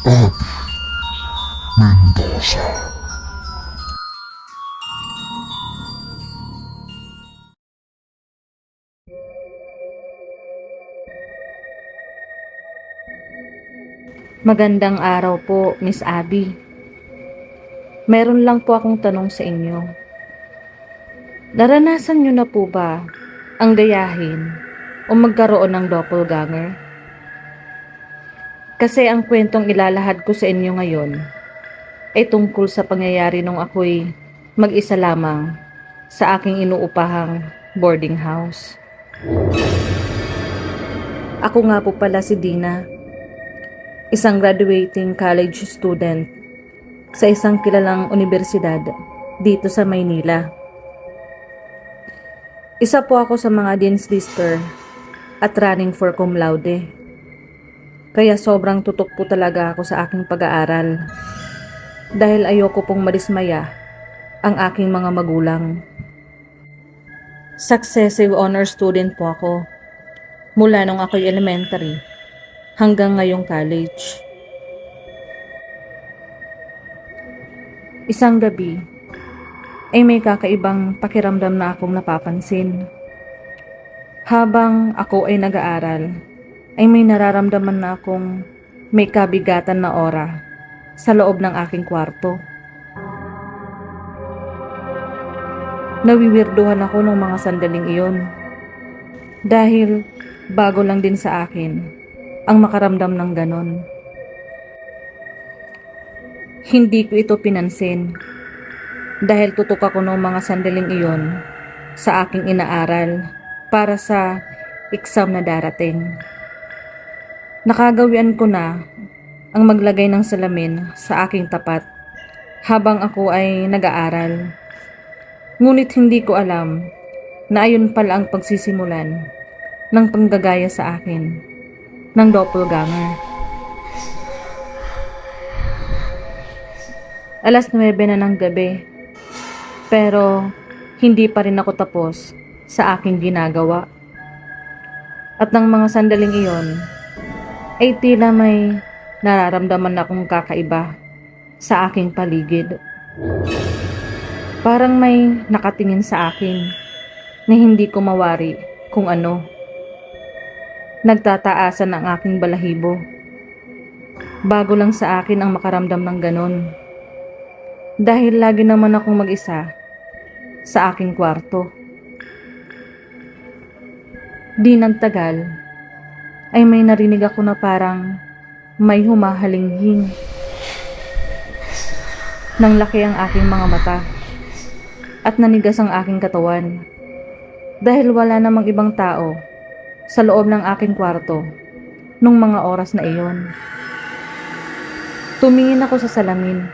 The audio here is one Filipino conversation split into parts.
Abby Mendoza. Magandang araw po, Miss Abby. Meron lang po akong tanong sa inyo. Naranasan niyo na po ba ang gayahin o magkaroon ng doppelganger? Kasi ang kwentong ilalahad ko sa inyo ngayon ay tungkol sa pangyayari nung ako'y mag-isa lamang sa aking inuupahang boarding house. Ako nga po pala si Dina isang graduating college student sa isang kilalang universidad dito sa Maynila. Isa po ako sa mga Dean's Lister at running for cum laude. Kaya sobrang tutok po talaga ako sa aking pag-aaral dahil ayoko pong madismaya ang aking mga magulang. Successive honor student po ako mula nung ako'y elementary hanggang ngayong college. Isang gabi, ay may kakaibang pakiramdam na akong napapansin. Habang ako ay nag-aaral, ay may nararamdaman na akong may kabigatan na aura sa loob ng aking kwarto. Nawiwirduhan ako ng mga sandaling iyon dahil bago lang din sa akin ang makaramdam ng ganon. Hindi ko ito pinansin dahil tutok ako ng mga sandaling iyon sa aking inaaral para sa exam na darating. Nakagawian ko na ang maglagay ng salamin sa aking tapat habang ako ay nag-aaral. Ngunit hindi ko alam na ayun pala ang pagsisimulan ng panggagaya sa akin ng doppelganger. Alas 9 na ng gabi, pero hindi pa rin ako tapos sa aking ginagawa. At ng mga sandaling iyon, ay tila may nararamdaman akong kakaiba sa aking paligid. Parang may nakatingin sa akin na hindi ko mawari kung ano. Nagtataasan ang aking balahibo. Bago lang sa akin ang makaramdam ng ganon. Dahil lagi naman akong mag-isa sa aking kwarto. Di nagtagal ay may narinig ako na parang may humahalinghing. Nang laki ang aking mga mata at nanigas ang aking katawan dahil wala namang ibang tao sa loob ng aking kwarto nung mga oras na iyon. Tumingin ako sa salamin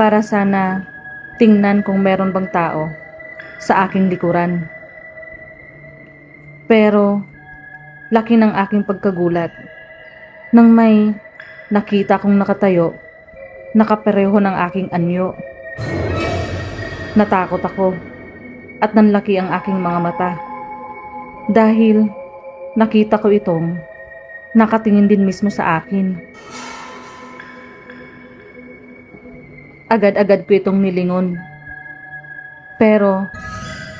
para sana tingnan kung meron bang tao sa aking likuran. Pero laki ng aking pagkagulat nang may nakita kong nakatayo nakapareho ng aking anyo. Natakot ako at nanlaki ang aking mga mata dahil nakita ko itong nakatingin din mismo sa akin. Agad-agad ko itong nilingon. Pero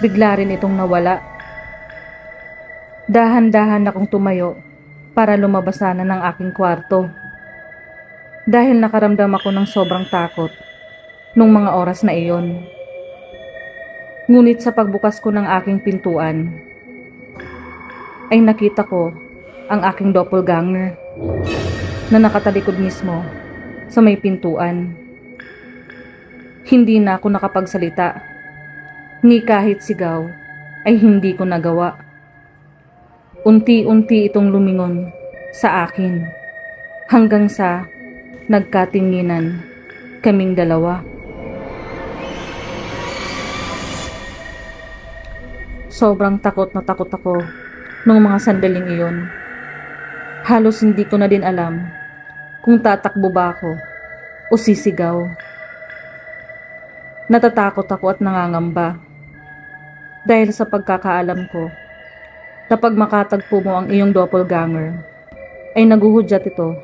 bigla rin itong nawala. Dahan-dahan akong tumayo para lumabas sana ng aking kwarto. Dahil nakaramdam ako ng sobrang takot nung mga oras na iyon. Ngunit sa pagbukas ko ng aking pintuan, ay nakita ko ang aking doppelganger na nakatalikod mismo sa may pintuan. Hindi na ako nakapagsalita, ni kahit sigaw ay hindi ko nagawa. Unti-unti itong lumingon sa akin hanggang sa nagkatinginan kaming dalawa. Sobrang takot na takot ako nung mga sandaling iyon. Halos hindi ko na din alam kung tatakbo ba ako o sisigaw. Natatakot ako at nangangamba dahil sa pagkakaalam ko kapag makatagpo mo ang iyong doppelganger ay naguhudyat ito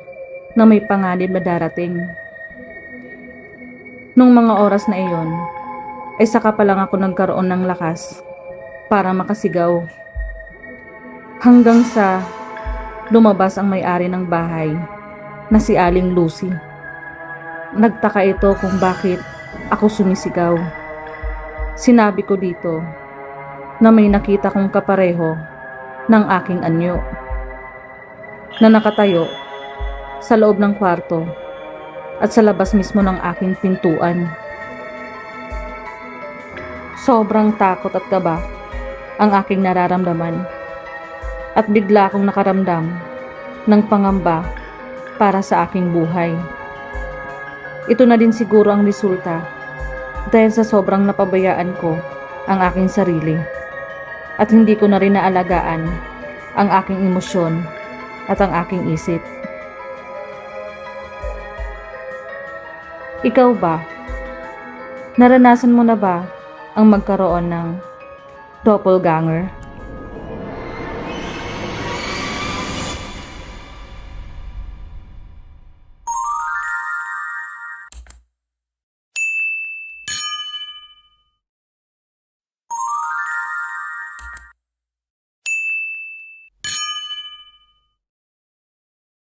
na may panganib na darating. Nung mga oras na iyon, ay saka pa lang ako nagkaroon ng lakas para makasigaw. Hanggang sa lumabas ang may-ari ng bahay na si Aling Lucy. Nagtaka ito kung bakit ako sumisigaw. Sinabi ko dito na may nakita kong kapareho ng aking anyo na nakatayo sa loob ng kwarto at sa labas mismo ng aking pintuan. Sobrang takot at kaba ang aking nararamdaman at bigla akong nakaramdam ng pangamba para sa aking buhay. Ito na din siguro ang resulta dahil sa sobrang napabayaan ko ang aking sarili at hindi ko na rin naalagaan ang aking emosyon at ang aking isip. Ikaw ba? Naranasan mo na ba ang magkaroon ng doppelganger?